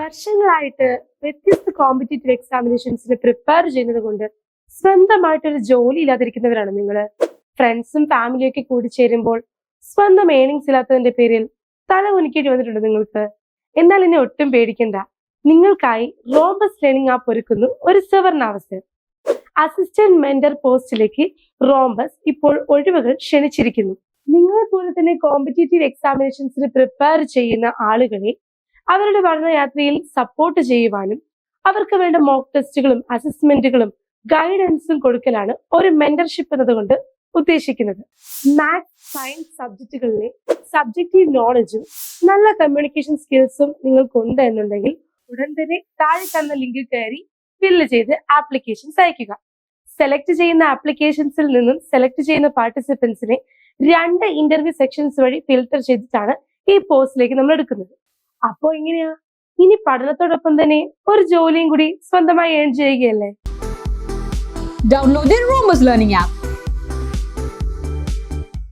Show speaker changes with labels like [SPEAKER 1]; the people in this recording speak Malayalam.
[SPEAKER 1] വർഷങ്ങളായിട്ട് വ്യത്യസ്ത കോമ്പറ്റേറ്റീവ് എക്സാമിനേഷൻസിന് പ്രിപ്പയർ ചെയ്യുന്നത് കൊണ്ട് സ്വന്തമായിട്ടൊരു ജോലി ഇല്ലാതിരിക്കുന്നവരാണ് നിങ്ങൾ ഫ്രണ്ട്സും ഫാമിലിയും ഒക്കെ കൂടി ചേരുമ്പോൾ സ്വന്തം ഏണിങ്സ് ഇല്ലാത്തതിന്റെ പേരിൽ തല ഉനിക്കേണ്ടി വന്നിട്ടുണ്ട് നിങ്ങൾക്ക്. എന്നാൽ ഇനി ഒട്ടും പേടിക്കണ്ട. നിങ്ങൾക്കായി റോബസ് ലേണിംഗ് ആപ്പ് ഒരുക്കുന്നു ഒരു സുവർണാവസരം അസിസ്റ്റന്റ് മെന്റർ പോസ്റ്റിലേക്ക് റോംബസ് ഇപ്പോൾ ഒഴിവുകൾ ക്ഷണിച്ചിരിക്കുന്നു. നിങ്ങളെ പോലെ തന്നെ കോമ്പറ്റേറ്റീവ് എക്സാമിനേഷൻസിന് പ്രിപ്പയർ ചെയ്യുന്ന ആളുകളെ അവരുടെ പഠനയാത്രയിൽ സപ്പോർട്ട് ചെയ്യുവാനും അവർക്ക് വേണ്ട മോക്ക് ടെസ്റ്റുകളും അസസ്മെന്റുകളും ഗൈഡൻസും കൊടുക്കലാണ് ഒരു മെന്റർഷിപ്പ് എന്നതുകൊണ്ട് ഉദ്ദേശിക്കുന്നത്. മാത്സ് സയൻസ് സബ്ജക്റ്റുകളിലെ സബ്ജക്റ്റീവ് നോളജും നല്ല കമ്മ്യൂണിക്കേഷൻ സ്കിൽസും നിങ്ങൾക്കുണ്ട് എന്നുണ്ടെങ്കിൽ ഉടൻ തന്നെ താഴെ തന്ന ലിങ്കിൽ കയറി ഫില്ല് ചെയ്ത് ആപ്ലിക്കേഷൻസ് അയക്കുക സെലക്ട് ചെയ്യുന്ന ആപ്ലിക്കേഷൻസിൽ നിന്നും സെലക്ട് ചെയ്യുന്ന പാർട്ടിസിപ്പൻസിനെ രണ്ട് ഇന്റർവ്യൂ സെക്ഷൻസ് വഴി ഫിൽട്ടർ ചെയ്തിട്ടാണ് ഈ പോസ്റ്റിലേക്ക് നമ്മൾ എടുക്കുന്നത്. അപ്പോ എങ്ങനെയാ? ഇനി പഠനത്തോടൊപ്പം തന്നെ ഒരു ജോലിയും കൂടി സ്വന്തമായി earn ചെയ്യുകയല്ലേ?
[SPEAKER 2] Download the app Learning app.